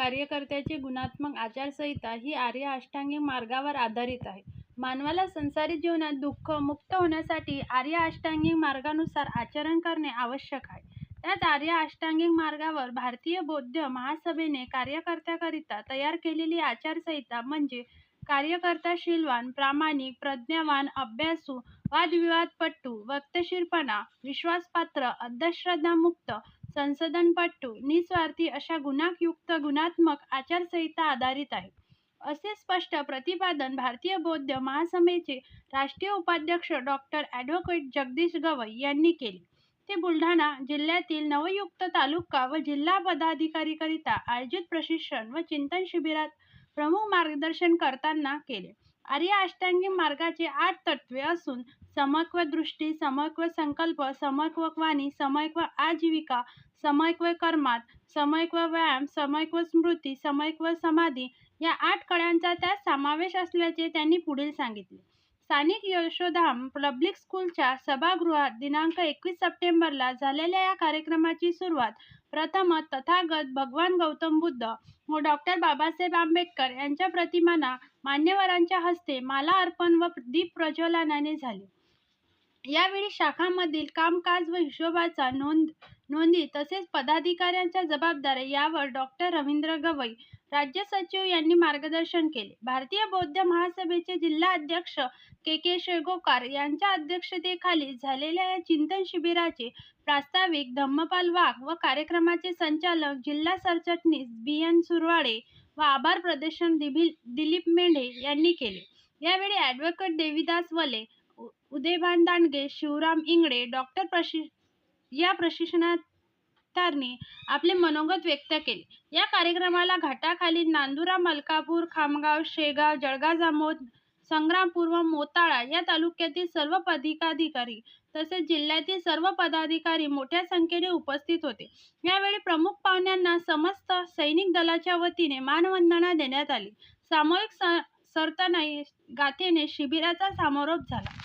कार्यकर्त्याची गुणात्मक आचारसंहिता ही आर्य अष्टांगिक मार्गावर आधारित आहे. मानवाला संसारी जीवनात दुःख मुक्त होण्यासाठी आर्य अष्टांगिक मार्गानुसार आचरण करणे आवश्यक आहे. त्यात आर्य अष्टांगिक मार्गावर भारतीय बौद्ध महासभेने कार्यकर्त्याकरिता तयार केलेली आचारसंहिता म्हणजे कार्यकर्ता शीलवान, प्रामाणिक, प्रज्ञावान, अभ्यासू, वादविवादपटू, वक्तशीरपणा, विश्वासपात्र, अंधश्रद्धामुक्त, संशोधनपटू, निस्वार्थी अशा गुणाकयुक्त गुणात्मक आचारसंहिता आधारित आहे, असे स्पष्ट प्रतिपादन भारतीय बौद्ध महासभेचे राष्ट्रीय उपाध्यक्ष डॉक्टर ॲडव्होकेट जगदीश गवई यांनी केले. ते बुलढाणा जिल्ह्यातील नवयुक्त तालुका व जिल्हा पदाधिकारीकरिता आयोजित प्रशिक्षण व चिंतन शिबिरात प्रमुख मार्गदर्शन करताना केले. आर्य अष्टांगी मार्गाचे आठ तत्त्वे असून समत्व दृष्टी, समत्व संकल्प, समत्व वाणी, समत्व आजीविका, समत्व कर्मात, समत्व व्यायाम, समत्व स्मृती, समत्व समाधी या आठ कड्यांचा त्यात समावेश असल्याचे त्यांनी पुढील सांगितले. स्थानिक यशोधाम पब्लिक स्कूलच्या सभागृहात दिनांक एकवीस सप्टेंबरला झालेल्या या कार्यक्रमाची सुरुवात प्रथमतः तथागत भगवान गौतम बुद्ध व डॉक्टर बाबासाहेब आंबेडकर यांच्या प्रतिमांना मान्यवरांच्या हस्ते माला अर्पण व दीपप्रज्वलनाने झाली. यावेळी शाखांमधील कामकाज व हिशोबाचा नोंद नोंदी तसेच पदाधिकाऱ्यांच्या जबाबदाऱ्या यावर डॉक्टर रवींद्र गवई, राज्य सचिव यांनी मार्गदर्शन केले. भारतीय बौद्ध महासभेचे जिल्हा अध्यक्ष के. के. शेगोकार यांच्या अध्यक्षतेखाली झालेल्या या चिंतन शिबिराचे प्रास्ताविक धम्मपाल वाघ व कार्यक्रमाचे संचालक जिल्हा सरचिटणीस बी. एन. सुरवाडे व आभार प्रदर्शन दिलीप मेढे यांनी केले. यावेळी ॲडव्होकेट देवीदास वले, उदयभान दांडगे, शिवराम इंगळे डॉक्टर प्रशि या प्रशिक्षणार्थींनी आपले मनोगत व्यक्त केले. या कार्यक्रमाला घाटाखाली नांदुरा, मलकापूर, खामगाव, शेगाव, जळगाव-जामोद, संग्रामपूर व मोताळा या तालुक्यातील सर्व पदाधिकारी तसेच जिल्ह्यातील सर्व पदाधिकारी मोठ्या संख्येने उपस्थित होते. यावेळी प्रमुख पाहुण्यांना समस्त सैनिक दलाच्या वतीने मानवंदना देण्यात आली. सामूहिक सर्तनाई गाथेने शिबिराचा समारोप झाला.